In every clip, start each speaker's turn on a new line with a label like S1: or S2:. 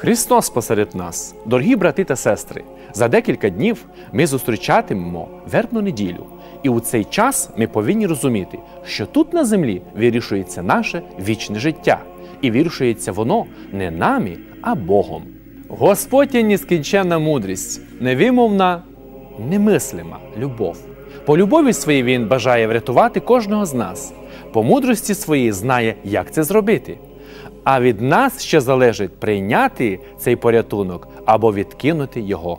S1: Христос посеред нас, дорогі брати та сестри, за декілька днів ми зустрічатимемо вербну неділю. І у цей час ми повинні розуміти, що тут на землі вирішується наше вічне життя, і вирішується воно не нами, а Богом. Господь є нескінченна мудрість, невимовна, немислима любов. По любові своїй він бажає врятувати кожного з нас, по мудрості своїй знає, як це зробити. А від нас ще залежить прийняти цей порятунок або відкинути його.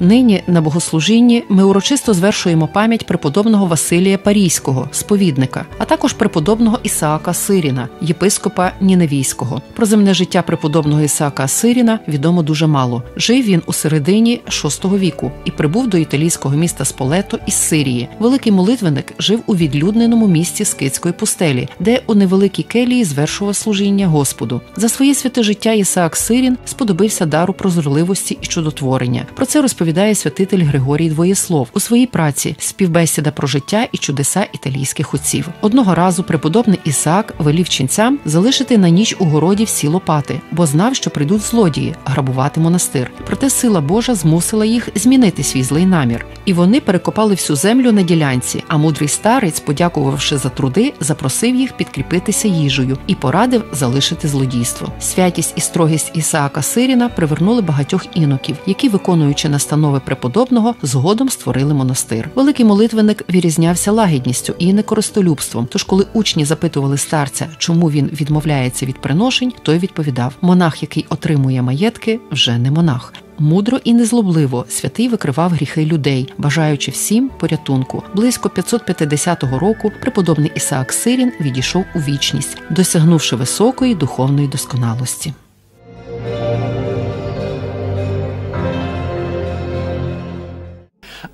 S2: Нині на богослужінні ми урочисто звершуємо пам'ять преподобного Василія Парійського, сповідника, а також преподобного Ісаака Сиріна, єпископа Ніневійського. Про земне життя преподобного Ісаака Сиріна відомо дуже мало. Жив він у середині VI віку і прибув до італійського міста Сполето із Сирії. Великий молитвенник жив у відлюдненому місті Скитської пустелі, де у невеликій келії звершував служіння Господу. За своє святе життя Ісаак Сирін сподобився дару прозорливості і чудотворення. Про це розповідає святитель Григорій Двоєслов у своїй праці співбесіда про життя і чудеса італійських отців. Одного разу преподобний Ісаак велів ченцям залишити на ніч у городі всі лопати, бо знав, що прийдуть злодії грабувати монастир. Проте сила Божа змусила їх змінити свій злий намір, і вони перекопали всю землю на ділянці. А мудрий старець, подякувавши за труди, запросив їх підкріпитися їжею і порадив залишити злодійство. Святість і строгість Ісаака Сиріна привернули багатьох іноків, які, виконуючи настанови преподобного, згодом створили монастир. Великий молитвенник вирізнявся лагідністю і некористолюбством. Тож, коли учні запитували старця, чому він відмовляється від приношень, той відповідав: монах, який отримує маєтки, вже не монах. Мудро і незлобливо святий викривав гріхи людей, бажаючи всім порятунку. Близько 550 року преподобний Ісаак Сирін відійшов у вічність, досягнувши високої духовної досконалості.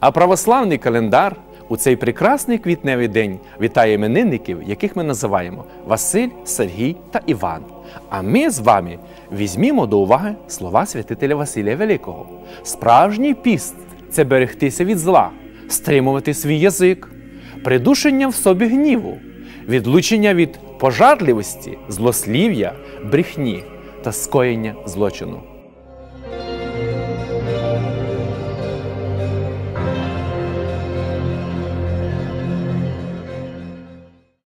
S1: А православний календар у цей прекрасний квітневий день вітає іменинників, яких ми називаємо Василь, Сергій та Іван. А ми з вами візьмімо до уваги слова святителя Василія Великого. Справжній піст це берегтися від зла, стримувати свій язик, придушення в собі гніву, відлучення від пожарливості, злослів'я, брехні та скоєння злочину.